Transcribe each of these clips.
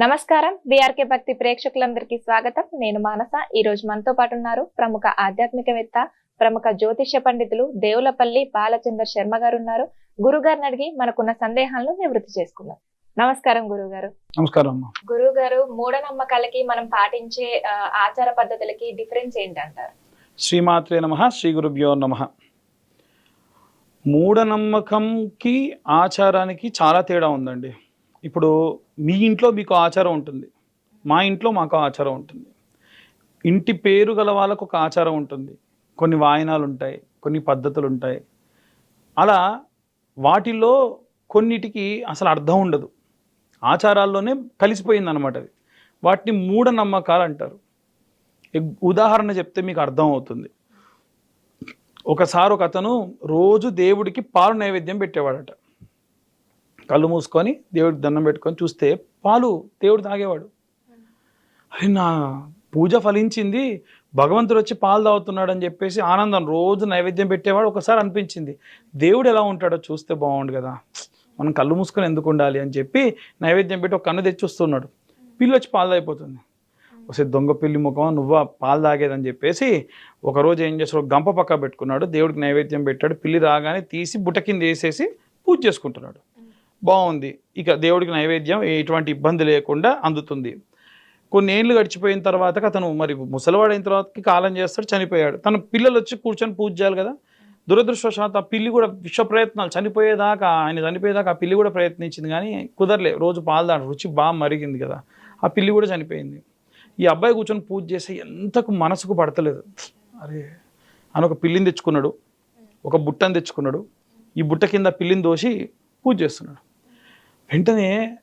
నమస్కారం. బీఆర్కే భక్తి ప్రేక్షకులందరికీ స్వాగతం. నేను మానస. ఈ రోజు మనతో పాటు ఉన్నారు ప్రముఖ ఆధ్యాత్మికవేత్త ప్రముఖ జ్యోతిష్య పండితులు దేవులపల్లి బాలచందర్ శర్మ గారు ఉన్నారు. గురుగారిని అడిగి మనకున్న సందేహాలను నివృత్తి చేసుకుందాం. నమస్కారం గురుగారు. నమస్కారం గురువు గారు మూఢనమ్మకాలకి మనం పాటించే ఆచార పద్ధతులకి డిఫరెన్స్ ఏంటంటారు? శ్రీమాత్రే నమ శ్రీ గురుభ్యో నమ. మూఢనమ్మకంకి ఆచారానికి చాలా తేడా ఉందండి. ఇప్పుడు మీ ఇంట్లో మీకు ఆచారం ఉంటుంది. మా ఇంట్లో మాకు ఆచారం ఉంటుంది. ఇంటి పేరు గల వాళ్ళకు ఒక ఆచారం ఉంటుంది. కొన్ని వాయనాలు ఉంటాయి కొన్ని పద్ధతులు ఉంటాయి అలా వాటిల్లో కొన్నిటికి అసలు అర్థం ఉండదు. ఆచారాల్లోనే కలిసిపోయింది అనమాట అది. వాటిని మూఢనమ్మకాలు అంటారు ఉదాహరణ చెప్తే మీకు అర్థం అవుతుంది ఒకసారి ఒక అతను రోజు దేవుడికి పాలు నైవేద్యం పెట్టేవాడట. కళ్ళు మూసుకొని దేవుడికి దండం పెట్టుకొని చూస్తే పాలు దేవుడు తాగేవాడు. అరే నా పూజ ఫలించింది భగవంతుడు వచ్చి పాలు తాగుతున్నాడు అని చెప్పేసి ఆనందం రోజు నైవేద్యం పెట్టేవాడు ఒకసారి అనిపించింది. దేవుడు ఎలా ఉంటాడో చూస్తే బాగుండు కదా. మనం కళ్ళు మూసుకొని ఎందుకు ఉండాలి అని చెప్పి నైవేద్యం పెట్టి ఒక కన్ను తెచ్చి వస్తున్నాడు. పిల్లి వచ్చి పాలు తాగిపోతుంది. వస్తే దొంగ పిల్లి ముఖం నువ్వా పాలు తాగేదని చెప్పేసి ఒకరోజు ఏం చేస్తాడు గంప పక్క పెట్టుకున్నాడు. దేవుడికి నైవేద్యం పెట్టాడు. పిల్లి రాగానే తీసి బుట్ట కింద వేసేసి పూజ చేసుకుంటున్నాడు. బాగుంది. ఇక దేవుడికి నైవేద్యం ఎటువంటి ఇబ్బంది లేకుండా అందుతుంది. కొన్ని ఏళ్ళు గడిచిపోయిన తర్వాత అతను మరి ముసలివాడైన తర్వాత కాలం చేస్తాడు చనిపోయాడు. తన పిల్లలు వచ్చి కూర్చొని పూజ చేయాలి కదా. దురదృష్టవశాత్ ఆ పిల్లి కూడా విశ్వ ప్రయత్నాలు చనిపోయేదాకా ఆయన చనిపోయేదాకా ఆ పిల్లి కూడా ప్రయత్నించింది కానీ కుదరలే. రోజు పాలు దాని రుచి బాగా మరిగింది కదా. ఆ పిల్లి కూడా చనిపోయింది. ఈ అబ్బాయి కూర్చొని పూజ చేస్తే ఎంతకు మనసుకు పడతలేదు. అరే అని ఒక పిల్లిని తెచ్చుకున్నాడు. ఒక బుట్టని తెచ్చుకున్నాడు. ఈ బుట్ట కింద పిల్లిని దోసి పూజ చేస్తున్నాడు. వెంటనే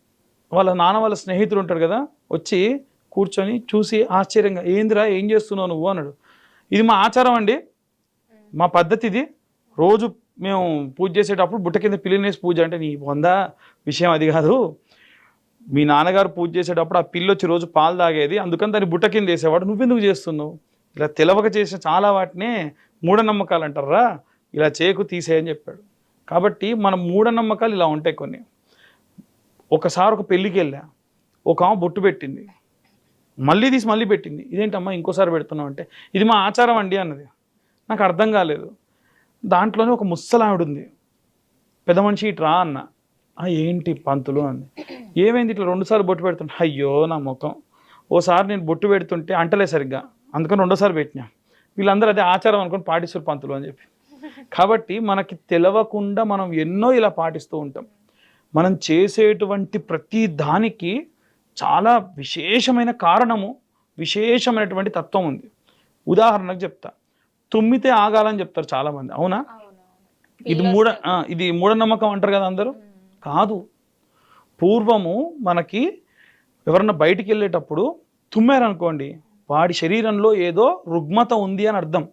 వాళ్ళ నాన్న వాళ్ళ స్నేహితుడు ఉంటాడు కదా వచ్చి కూర్చొని చూసి ఆశ్చర్యంగా ఏందిరా ఏం చేస్తున్నావు నువ్వు? అన్నాడు. ఇది మా ఆచారం అండి. మా పద్ధతి ఇది రోజు మేము పూజ చేసేటప్పుడు బుట్ట కింద పిల్లిని వేసి పూజ అంటే నీ వంద విషయం అది కాదు. మీ నాన్నగారు పూజ చేసేటప్పుడు ఆ పిల్లి వచ్చి రోజు పాలు తాగేది అందుకని దాన్ని బుట్ట కింద వేసేవాడు. నువ్వెందుకు చేస్తున్నావు? ఇలా తెలవక చేసిన చాలా వాటినే మూఢనమ్మకాలు అంటారా? ఇలా చేయకు తీసేయని చెప్పాడు. కాబట్టి మన మూఢనమ్మకాలు ఇలా ఉంటాయి కొన్ని. ఒకసారి ఒక పెళ్ళికి వెళ్ళా. ఒక ఆమె బొట్టు పెట్టింది. మళ్ళీ తీసి మళ్ళీ పెట్టింది. ఇదేంటమ్మా ఇంకోసారి పెడుతున్నావు అంటే ఇది మా ఆచారం అండి అన్నది. నాకు అర్థం కాలేదు. దాంట్లోనే ఒక ముసలావిడుంది. పెద్ద మనిషి ఇటు రా అన్న. ఏంటి పంతులు అంది. ఏమైంది ఇట్లా రెండుసార్లు బొట్టు పెడుతుంటే అయ్యో నా ముఖం. ఓసారి నేను బొట్టు పెడుతుంటే అంటలే సరిగ్గా. అందుకని రెండోసారి పెట్టినా. వీళ్ళందరూ అదే ఆచారం అనుకుని పాటిస్తారు పంతులు అని చెప్పి. కాబట్టి మనకి తెలవకుండా మనం ఎన్నో ఇలా పాటిస్తూ ఉంటాం. మనం చేసేటువంటి ప్రతి దానికి చాలా విశేషమైన కారణము విశేషమైనటువంటి తత్వం ఉంది. ఉదాహరణకు చెప్తా. తుమ్మితే ఆగాలని చెప్తారు చాలామంది. అవునా? ఇది మూఢ ఇది మూఢనమ్మకం అంటారు కదా అందరూ? కాదు. పూర్వము మనకి ఎవరన్నా బయటికి వెళ్ళేటప్పుడు తుమ్మారనుకోండి వాడి శరీరంలో ఏదో రుగ్మత ఉంది అని అర్థం.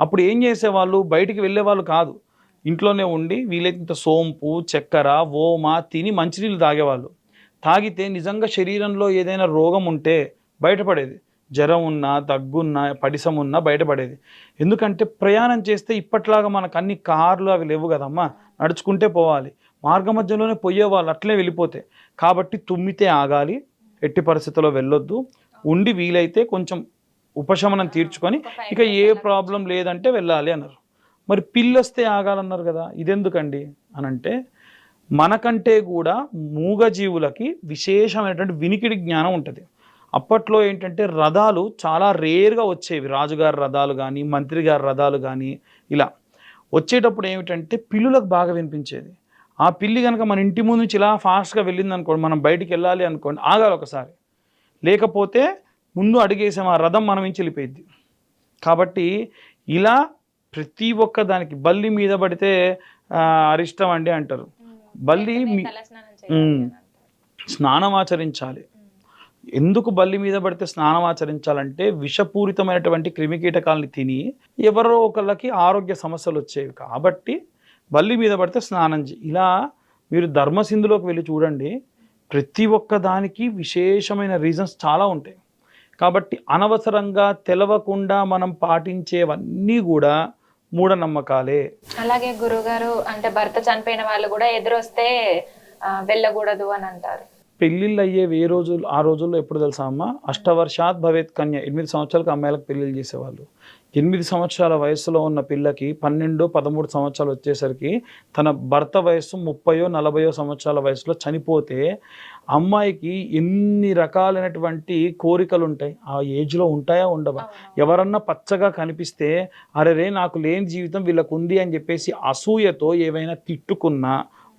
అప్పుడు ఏం చేసేవాళ్ళు? బయటికి వెళ్ళేవాళ్ళు కాదు. ఇంట్లోనే ఉండి వీలైనంత సోంపు చక్కెర ఓమ తిని మంచినీళ్ళు తాగేవాళ్ళు. తాగితే నిజంగా శరీరంలో ఏదైనా రోగం ఉంటే బయటపడేది. జ్వరం ఉన్నా దగ్గున్నా పడిసం ఉన్నా బయటపడేది. ఎందుకంటే ప్రయాణం చేస్తే ఇప్పట్లాగా మనకు అన్ని కార్లు అవి లేవు కదమ్మా. నడుచుకుంటే పోవాలి. మార్గ మధ్యలోనే పోయేవాళ్ళు అట్లే వెళ్ళిపోతే. కాబట్టి తుమ్మితే ఆగాలి ఎట్టి పరిస్థితుల్లో వెళ్ళొద్దు. ఉండి వీలైతే కొంచెం ఉపశమనం తీర్చుకొని ఇక ఏ ప్రాబ్లం లేదంటే వెళ్ళాలి అన్నారు. మరి పిల్లొస్తే ఆగాలన్నారు కదా ఇదెందుకండి? అని అంటే మనకంటే కూడా మూగజీవులకి విశేషమైనటువంటి వినికిడి జ్ఞానం ఉంటుంది. అప్పట్లో ఏంటంటే రథాలు చాలా రేర్గా వచ్చేవి. రాజుగారి రథాలు కానీ మంత్రి గారి రథాలు కానీ ఇలా. వచ్చేటప్పుడు ఏమిటంటే పిల్లులకు బాగా వినిపించేది. ఆ పిల్లి కనుక మన ఇంటి ముందు నుంచి ఇలా ఫాస్ట్గా వెళ్ళింది అనుకోండి మనం బయటికి వెళ్ళాలి అనుకోండి ఆగాలి ఒకసారి. లేకపోతే ముందు అడిగేసాం ఆ రథం మనం నుంచి వెళ్ళిపోయింది కాబట్టి ఇలా ప్రతి ఒక్క దానికి బల్లి మీద పడితే అరిష్టం అండి అంటారు. బల్లి మీ-. స్నానం ఆచరించాలి. ఎందుకు బల్లి మీద పడితే స్నానం ఆచరించాలంటే విషపూరితమైనటువంటి క్రిమికీటకాలని తిని ఎవరో ఒకళ్ళకి ఆరోగ్య సమస్యలు వచ్చేవి కాబట్టి బల్లి మీద పడితే స్నానం చేయి. ఇలా మీరు ధర్మసింధులోకి వెళ్ళి చూడండి ప్రతి ఒక్క దానికి విశేషమైన రీజన్స్ చాలా ఉంటాయి. కాబట్టి అనవసరంగా తెలవకుండా మనం పాటించేవన్నీ కూడా మూఢనమ్మకాలే. అలాగే గురుగారు అంటే భర్త చనిపోయిన వాళ్ళు కూడా ఎదురొస్తే ఆ, వెళ్ళకూడదు అని అంటారు. పెళ్ళిళ్ళు అయ్యేవి ఏ రోజులు ఆ రోజుల్లో ఎప్పుడు తెలుసా అమ్మ? అష్టవర్షాత్ భవేత్ కన్య. ఎనిమిది సంవత్సరాలకు అమ్మాయిలకు పెళ్ళిళ్ళు చేసేవాళ్ళు. ఎనిమిది సంవత్సరాల వయసులో ఉన్న పిల్లకి పన్నెండు పదమూడు సంవత్సరాలు వచ్చేసరికి తన భర్త వయసు ముప్పయో నలభయో సంవత్సరాల వయసులో చనిపోతే అమ్మాయికి ఎన్ని రకాలైనటువంటి కోరికలు ఉంటాయి ఆ ఏజ్లో ఉంటాయా ఉండవా? ఎవరన్నా పచ్చగా కనిపిస్తే అరే రే నాకు లేని జీవితం వీళ్ళకు ఉంది అని చెప్పేసి అసూయతో ఏవైనా తిట్టుకున్నా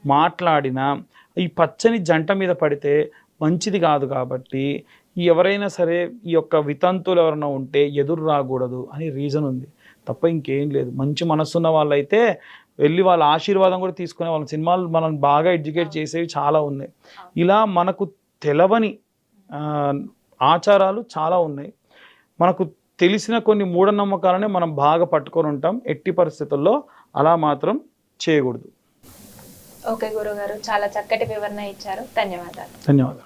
మాట్లాడినా ఈ పచ్చని జంట మీద పడితే మంచిది కాదు కాబట్టి ఎవరైనా సరే ఈ యొక్క వితంతులు ఎవరైనా ఉంటే ఎదురు రాకూడదు అని రీజన్ ఉంది. తప్ప ఇంకేం లేదు. మంచి మనసున్న వాళ్ళైతే వెళ్ళి వాళ్ళ ఆశీర్వాదం కూడా తీసుకునే వాళ్ళ సినిమాలు మనం బాగా ఎడ్యుకేట్ చేసేవి చాలా ఉన్నాయి. ఇలా మనకు తెలవని ఆచారాలు చాలా ఉన్నాయి. మనకు తెలిసిన కొన్ని మూఢనమ్మకాలనే మనం బాగా పట్టుకొని ఉంటాం. ఎట్టి పరిస్థితుల్లో అలా మాత్రం చేయకూడదు. ఓకే గురుగారు చాలా చక్కటి వివరణ ఇచ్చారు. ధన్యవాదాలు. ధన్యవాదాలు.